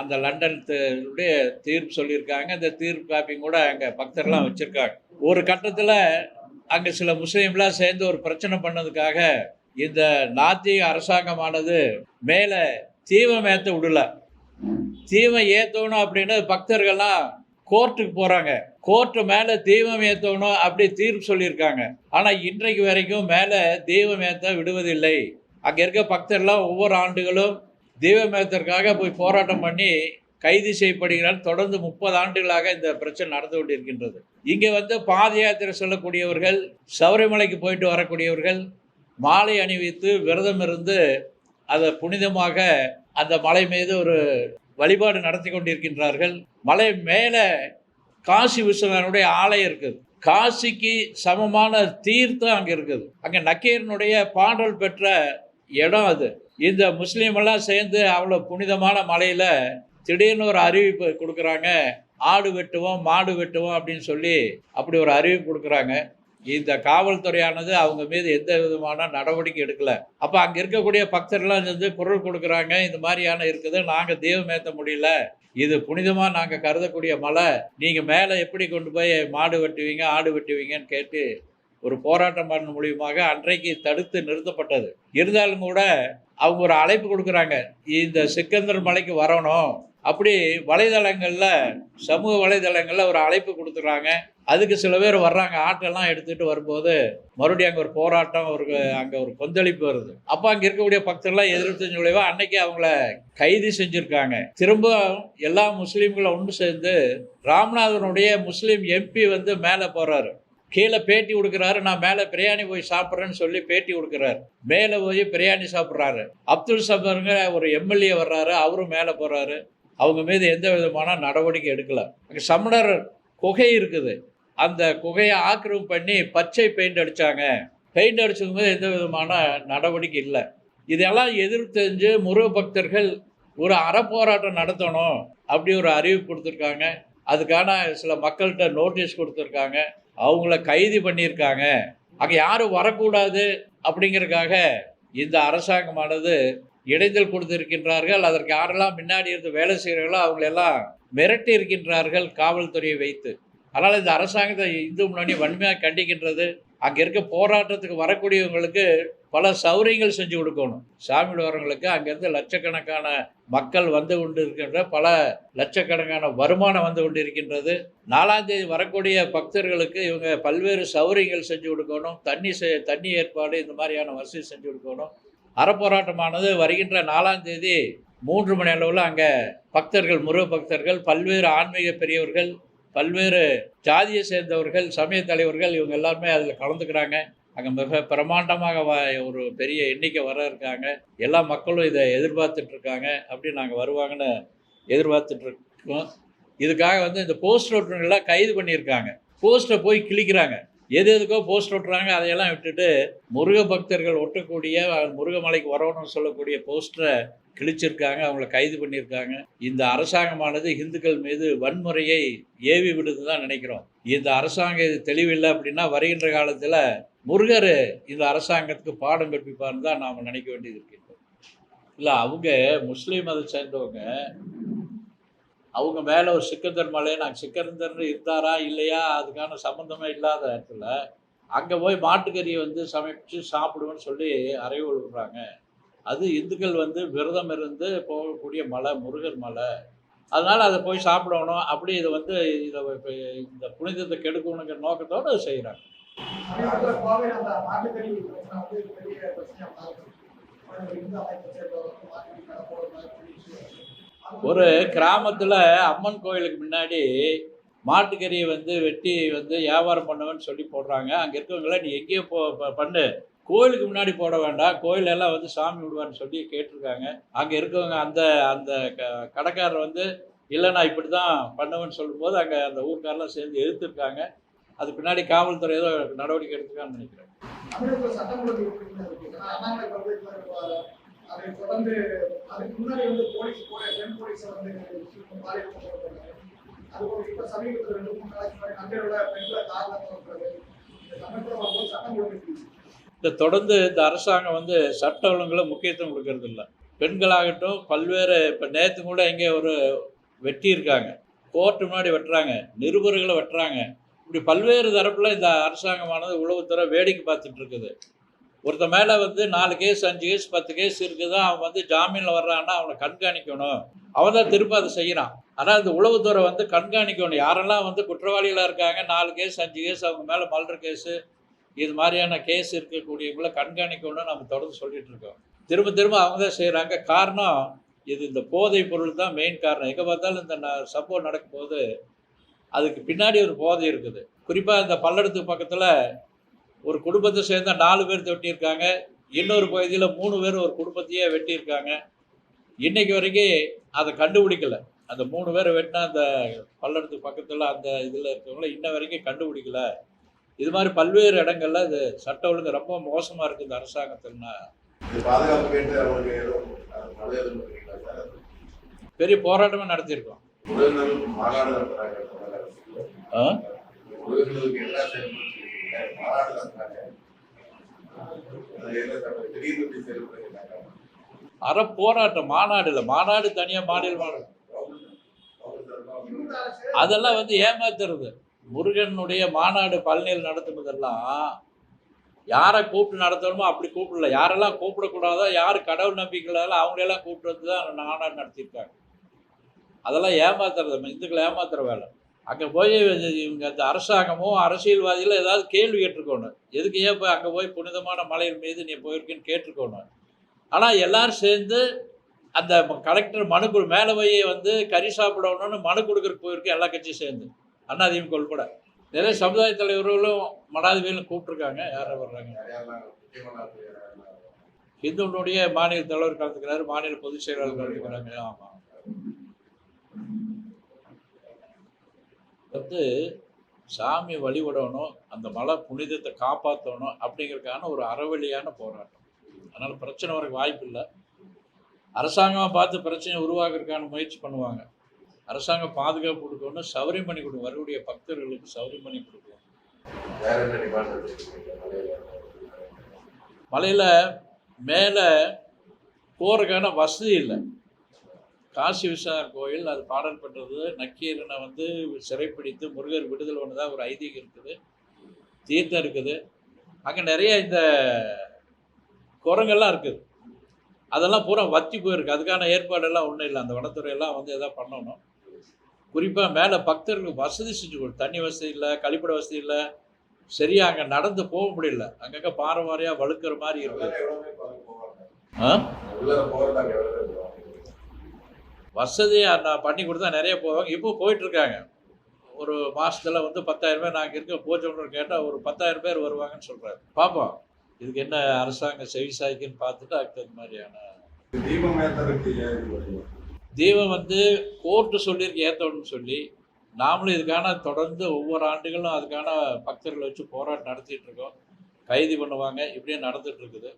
அந்த லண்டனுடைய தீர்ப்பு சொல்லியிருக்காங்க. இந்த தீர்ப்பு காப்பியும் கூட அங்கே பக்தர்லாம் வச்சுருக்காங்க. ஒரு கட்டத்தில் அங்கே சில முஸ்லீம்லாம் சேர்ந்து ஒரு பிரச்சனை பண்ணதுக்காக இந்த நாத்திக அரசாங்கமானது மேலே தீவம் ஏற்ற விடல. தீவம் ஏற்றணும் அப்படின்னு பக்தர்கள்லாம் கோர்ட்டுக்கு போகிறாங்க கோர்ட்டு மேலே தீபம் ஏற்றணும் அப்படி தீர்ப்பு சொல்லியிருக்காங்க. ஆனால் இன்றைக்கு வரைக்கும் மேலே தீபம் ஏற்ற விடுவதில்லை. அங்கே இருக்க பக்தர்லாம் ஒவ்வொரு ஆண்டுகளும் தீபம் போய் போராட்டம் பண்ணி கைது செய்யப்படுகிறார். தொடர்ந்து முப்பது ஆண்டுகளாக இந்த பிரச்சனை நடந்து கொண்டிருக்கின்றது. இங்கே வந்து பாத யாத்திரை சொல்லக்கூடியவர்கள் சபரிமலைக்கு போயிட்டு வரக்கூடியவர்கள் மாலை அணிவித்து விரதம் இருந்து அதை புனிதமாக அந்த மலை மீது ஒரு வழிபாடு நடத்தி கொண்டிருக்கின்றார்கள். மலை மேலே காசி விஸ்வநாதனுடைய ஆலயம் இருக்குது. காசிக்கு சமமான தீர்த்தம் அங்கே இருக்குது. அங்கே நக்கீரனுடைய பாடல் பெற்ற இடம் அது. இந்த முஸ்லீம் எல்லாம் சேர்ந்து அவ்வளோ புனிதமான மலையில் திடீர்னு ஒரு அறிவிப்பு கொடுக்குறாங்க. ஆடு வெட்டுவோம் மாடு வெட்டுவோம் அப்படின்னு சொல்லி அப்படி ஒரு அறிவிப்பு கொடுக்குறாங்க. இந்த காவல்துறையானது அவங்க மீது எந்த விதமான நடவடிக்கை எடுக்கல. அப்போ அங்கே இருக்கக்கூடிய பக்தர்கள்லாம் சேர்ந்து குரல் கொடுக்குறாங்க. இந்த மாதிரியான இருக்குது. நாங்கள் தெய்வம் ஏற்ற முடியல. இது புனிதமாக நாங்கள் கருதக்கூடிய மலை. நீங்கள் மேலே எப்படி கொண்டு போய் மாடு வெட்டுவீங்க ஆடு வெட்டுவீங்கன்னு கேட்டு ஒரு போராட்டம் பண்ண மூலியமாக அன்றைக்கு தடுத்து நிறுத்தப்பட்டது. இருந்தாலும் கூட அவங்க ஒரு அழைப்பு கொடுக்குறாங்க. இந்த சிக்கந்தர் மலைக்கு வரணும். அப்படி வலைதளங்களில் சமூக வலைதளங்களில் ஒரு அழைப்பு கொடுத்துறாங்க. அதுக்கு சில பேர் வர்றாங்க. ஆட்டெல்லாம் எடுத்துகிட்டு வரும்போது மறுபடியும் அங்கே ஒரு போராட்டம் ஒரு அங்கே ஒரு கொந்தளிப்பு வருது. அப்போ அங்கே இருக்கக்கூடிய பக்தர்லாம் எதிர்த்து விளைவா அன்னைக்கு அவங்கள கைது செஞ்சுருக்காங்க. திரும்ப எல்லா முஸ்லீம்களும் ஒன்று சேர்ந்து ராம்நாதனுடைய முஸ்லீம் எம்பி வந்து மேலே போகிறாரு கீழே பேட்டி கொடுக்குறாரு நான் மேலே பிரியாணி போய் சாப்பிட்றேன்னு சொல்லி பேட்டி கொடுக்குறாரு. மேலே போய் பிரியாணி சாப்பிட்றாரு. அப்துல் சபருங்க ஒரு எம்எல்ஏ வர்றாரு அவரும் மேலே போகிறாரு அவங்க மீது எந்த விதமான நடவடிக்கை எடுக்கல. அங்கே சமணர் குகை இருக்குது. அந்த குகையை ஆக்கிரமிப்பு பண்ணி பச்சை பெயிண்ட் அடித்தாங்க பெயிண்ட் அடிச்சது போது எந்த விதமான நடவடிக்கை இல்லை. இதெல்லாம் எதிர்த்து தெரிஞ்சு முருக பக்தர்கள் ஒரு அறப்போராட்டம் நடத்தணும் அப்படி ஒரு அறிவிப்பு கொடுத்துருக்காங்க. அதுக்கான சில மக்கள்கிட்ட நோட்டீஸ் கொடுத்துருக்காங்க. அவங்கள கைது பண்ணியிருக்காங்க. அங்கே யாரும் வரக்கூடாது அப்படிங்கிறதுக்காக இந்த அரசாங்கமானது இடைஞ்சல் கொடுத்திருக்கின்றார்கள். அதற்கு யாரெல்லாம் முன்னாடி இருந்து வேலை செய்கிறார்களோ அவங்களெல்லாம் மிரட்டி இருக்கின்றார்கள் காவல்துறையை வைத்து. அதனால் இந்த அரசாங்கத்தை இந்து முன்னணி வன்மையாக கண்டிக்கின்றது. அங்கே இருக்க போராட்டத்துக்கு வரக்கூடியவங்களுக்கு பல சௌரியங்கள் செஞ்சு கொடுக்கணும். சாமியோட வரவங்களுக்கு அங்கேருந்து லட்சக்கணக்கான மக்கள் வந்து கொண்டு இருக்கின்ற பல லட்சக்கணக்கான வருமானம் வந்து கொண்டு இருக்கின்றது நாலாம் தேதி வரக்கூடிய பக்தர்களுக்கு இவங்க பல்வேறு சௌரியங்கள் செஞ்சு கொடுக்கணும். தண்ணி செ தண்ணி ஏற்பாடு இந்த மாதிரியான வசதி செஞ்சு கொடுக்கணும். அறப்போராட்டமானது வருகின்ற நாலாம் தேதி மூன்று மணி அளவில் அங்கே பக்தர்கள் முருக பக்தர்கள் பல்வேறு ஆன்மீக பெரியவர்கள் பல்வேறு ஜாதியை சேர்ந்தவர்கள் சமய தலைவர்கள் இவங்க எல்லாருமே அதில் கலந்துக்கிறாங்க. அங்கே மிக பிரமாண்டமாக வ ஒரு பெரிய எண்ணிக்கை வர இருக்காங்க. எல்லா மக்களும் இதை எதிர்பார்த்துட்ருக்காங்க அப்படி நாங்கள் வருவாங்கன்னு எதிர்பார்த்துட்ருக்கோம் இதுக்காக வந்து இந்த போஸ்ட் ஓட்டுநர்கள்லாம் கைது பண்ணியிருக்காங்க. போஸ்ட்டை போய் கிழிக்கிறாங்க. எது எதுக்கோ போஸ்ட் ஒட்டுறாங்க. அதையெல்லாம் விட்டுட்டு முருக பக்தர்கள் ஒட்டக்கூடிய முருகமலைக்கு வரணும்னு சொல்லக்கூடிய போஸ்டரை கிழிச்சிருக்காங்க. அவங்கள கைது பண்ணியிருக்காங்க. இந்த அரசாங்கமானது இந்துக்கள் மீது வன்முறையை ஏவி விடுது தான் நினைக்கிறோம். இந்த அரசாங்கம் இது தெளிவில்லை அப்படின்னா வருகின்ற காலத்தில் முருகர் இந்த அரசாங்கத்துக்கு பாடம் கற்பிப்பார்னு தான் நாம் நினைக்க வேண்டியது இருக்கின்றோம் இல்லை அவங்க முஸ்லீம் அதை சேர்ந்தவங்க அவங்க மேலே ஒரு சிக்கந்தர் மலை நாங்கள் சிக்கந்தர் இருந்தாரா இல்லையா? அதுக்கான சம்மந்தமே இல்லாத இடத்துல அங்கே போய் மாட்டுக்கறியை வந்து சமைச்சு சாப்பிடுவேன்னு சொல்லி அறைவு விடுறாங்க அது இந்துக்கள் வந்து விரதம் இருந்து போகக்கூடிய மலை முருகர் மலை. அதனால் அதை போய் சாப்பிடணும். அப்படி இதை வந்து இதை இந்த புனிதத்தை கெடுக்கணுங்கிற நோக்கத்தோடு செய்கிறாங்க ஒரு கிராமத்தில் அம்மன் கோயிலுக்கு முன்னாடி மாட்டுக்கறியை வந்து வெட்டி வந்து வியாபாரம் பண்ணுவேன்னு சொல்லி போடுறாங்க. அங்கே இருக்கவங்கள நீ எங்கேயோ போ பண்ணு. கோயிலுக்கு முன்னாடி போட வேண்டாம். கோயிலெல்லாம் வந்து சாமி விடுவான்னு சொல்லி கேட்டிருக்காங்க. அங்கே இருக்கவங்க அந்த அந்த க கடைக்காரர் வந்து இல்லை நான் இப்படி தான் பண்ணுவேன்னு சொல்லும்போது அங்கே அந்த ஊருக்காரெலாம் சேர்ந்து எதிர்த்துருக்காங்க. அது பின்னாடி காவல்துறை ஏதோ நடவடிக்கை எடுத்துக்கான்னு நினைக்கிறேன். இந்த தொடர்ந்து இந்த அரசாங்கம் வந்து சட்ட ஒழுங்குல முக்கியத்துவம் கொடுக்கறது இல்லை. பெண்களாகட்டும் பல்வேறு இப்போ நேற்று கூட இங்கே ஒரு வெட்டியிருக்காங்க கோர்ட்டு முன்னாடி வெட்டுறாங்க. நிருபர்களை வெட்டுறாங்க. இப்படி பல்வேறு தரப்பில் இந்த அரசாங்கமானது உளவுத்துறை வேடிக்கை பார்த்துட்டு இருக்குது. ஒருத்த மேலே வந்து நாலு கேஸ் அஞ்சு கேஸ் பத்து கேஸ் இருக்குது அவன் வந்து ஜாமீனில் வர்றான்னா அவனை கண்காணிக்கணும். அவன் தான் திரும்ப அதை செய்கிறான் ஆனால் இந்த உளவுத்துறை வந்து கண்காணிக்கணும். யாரெல்லாம் வந்து குற்றவாளிகளாக இருக்காங்க நாலு கேஸ் அஞ்சு கேஸ் அவங்க மேலே மல்ற கேஸு இது மாதிரியான கேஸ் இருக்கக்கூடியவங்கள கண்காணிக்கணும்னு நம்ம தொடர்ந்து சொல்லிட்டு இருக்கோம். திரும்ப திரும்ப அவங்க தான் செய்கிறாங்க காரணம் இது இந்த போதைப் பொருள் தான் மெயின் காரணம். எங்கே பார்த்தாலும் இந்த சம்பவம் நடக்கும்போது அதுக்கு பின்னாடி ஒரு போதை இருக்குது. குறிப்பாக இந்த பல்லடத்துக்கு பக்கத்தில் ஒரு குடும்பத்தை சேர்ந்த நாலு பேர் வெட்டியிருக்காங்க. இன்னொரு பகுதியில் மூணு பேர் ஒரு குடும்பத்தையே வெட்டியிருக்காங்க. இன்னைக்கு வரைக்கும் அதை கண்டுபிடிக்கல. அந்த மூணு பேரை வெட்டினா அந்த பல்லடத்துக்கு பக்கத்தில் அந்த இதில் இருக்கவங்கள இன்ன வரைக்கும் கண்டுபிடிக்கல. இது மாதிரி பல்வேறு இடங்கள்ல இது சட்ட ஒழுங்கு ரொம்ப மோசமாக இருக்குது இந்த அரசாங்கத்தில்னா. பெரிய போராட்டமே நடத்தியிருக்கோம். அற போராட்டம் மாநாடு இல்லை. மாநாடு தனியாக மாநில மாநாடு. அதெல்லாம் வந்து ஏமாத்துறது. முருகனுடைய மாநாடு பழனியில் நடத்துனதெல்லாம் யாரை கூப்பிட்டு நடத்தணுமோ அப்படி கூப்பிடல. யாரெல்லாம் கூப்பிடக்கூடாதோ யார் கடவுள் நம்பிக்கையில அவங்களெல்லாம் கூப்பிட்டு வந்து தான் மாநாடு நடத்தியிருக்காங்க. அதெல்லாம் ஏமாத்துறது இந்துக்களை ஏமாத்துற வேலை. அங்கே போய் இவங்க அந்த அரசாங்கமும் அரசியல்வாதியில் ஏதாவது கேள்வி கேட்டிருக்கணும் எதுக்கு ஏன் போய் அங்கே போய் புனிதமான மலையின் மீது நீ போயிருக்கேன்னு கேட்டிருக்கணும் ஆனால் எல்லாரும் சேர்ந்து அந்த கலெக்டர் மனு கொடு மேலே போய் வந்து கறி சாப்பிடணும்னு மனு கொடுக்குறக்கு போயிருக்கு எல்லா கட்சியும் சேர்ந்து. அண்ணாதிமுக உள்பட. நிறைய சமுதாய தலைவர்களும் மடாதிபதிகளும் கூப்பிட்ருக்காங்க யாரை வர்றாங்க? இந்துனுடைய ஹிந்துனுடைய மாநில தலைவர் கலந்துக்கிறாரு மாநில பொதுச் செயலாளர் கலந்துக்கிறாங்க. ஆமாம் வந்து சாமி வழிபடணும் அந்த மலை புனிதத்தை காப்பாற்றணும் அப்படிங்கிறதுக்கான ஒரு அறவழியான போராட்டம். அதனால் பிரச்சனை வரக்கு வாய்ப்பு இல்லை. அரசாங்கமாக பார்த்து பிரச்சனை உருவாக்குறதுக்கான முயற்சி பண்ணுவாங்க. அரசாங்கம் பாதுகாப்பு கொடுக்கணும் சௌரியம் பண்ணி கொடுக்கும் வரக்கூடிய பக்தர்களுக்கு சௌரியம் பண்ணி கொடுக்கும் மலையில மலையில் மேலே போகிறதுக்கான வசதி இல்லை. காசி விஸ்வநாதர் கோயில் அது பாடல் பெற்றது நக்கீரனை வந்து சிறைப்பிடித்து முருகர் விடுதலை தான் ஒரு ஐதீகம் இருக்குது தீர்த்தம் இருக்குது. அங்கே நிறைய இந்த குரங்கெல்லாம் இருக்குது. அதெல்லாம் பூரா வத்தி போயிருக்கு. அதுக்கான ஏற்பாடெல்லாம் ஒன்றும் இல்லை. அந்த வனத்துறையெல்லாம் வந்து எதாவது பண்ணணும். குறிப்பாக மேலே பக்தர்களுக்கு வசதி செஞ்சு கொடு. தண்ணி வசதி இல்லை கழிப்பிட வசதி இல்லை. சரியாக அங்கே நடந்து போக முடியல. அங்கங்கே பாறை வாரியாக வழுக்கிற மாதிரி இருக்குது ஆ? உள்ளார போறதாங்க எவ்வளவு பேர் போவாங்க வசதி நான் பண்ணி கொடுத்தா நிறைய போவாங்க. இப்போ போயிட்டு இருக்காங்க ஒரு மாசத்துல வந்து பத்தாயிரம் பேர் நாங்கள் இருக்க போச்சோன்னு கேட்டால் ஒரு பத்தாயிரம் பேர் வருவாங்கன்னு சொல்றாரு. பார்ப்போம் இதுக்கு என்ன அரசாங்கம் செவி சாய்க்குன்னு பார்த்துட்டு அதுக்கு தகுந்த மாதிரியான? தீபம் வந்து கோர்ட்டு சொல்லியிருக்கு ஏற்றணும்னு சொல்லி. நாமளும் இதுக்கான தொடர்ந்து ஒவ்வொரு ஆண்டுகளும் அதுக்கான பக்தர்களை வச்சு போராட்டம் நடத்திட்டு இருக்கோம். கைது பண்ணுவாங்க. இப்படியே நடந்துட்டு இருக்குது.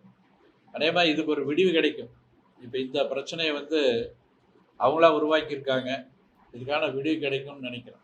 அதே மாதிரி இதுக்கு ஒரு விடிவு கிடைக்கும். இப்போ இந்த பிரச்சனையை வந்து அவங்களா உருவாக்கியிருக்காங்க. இதுக்கான விடிவு கிடைக்கும்னு நினைக்கிறேன்.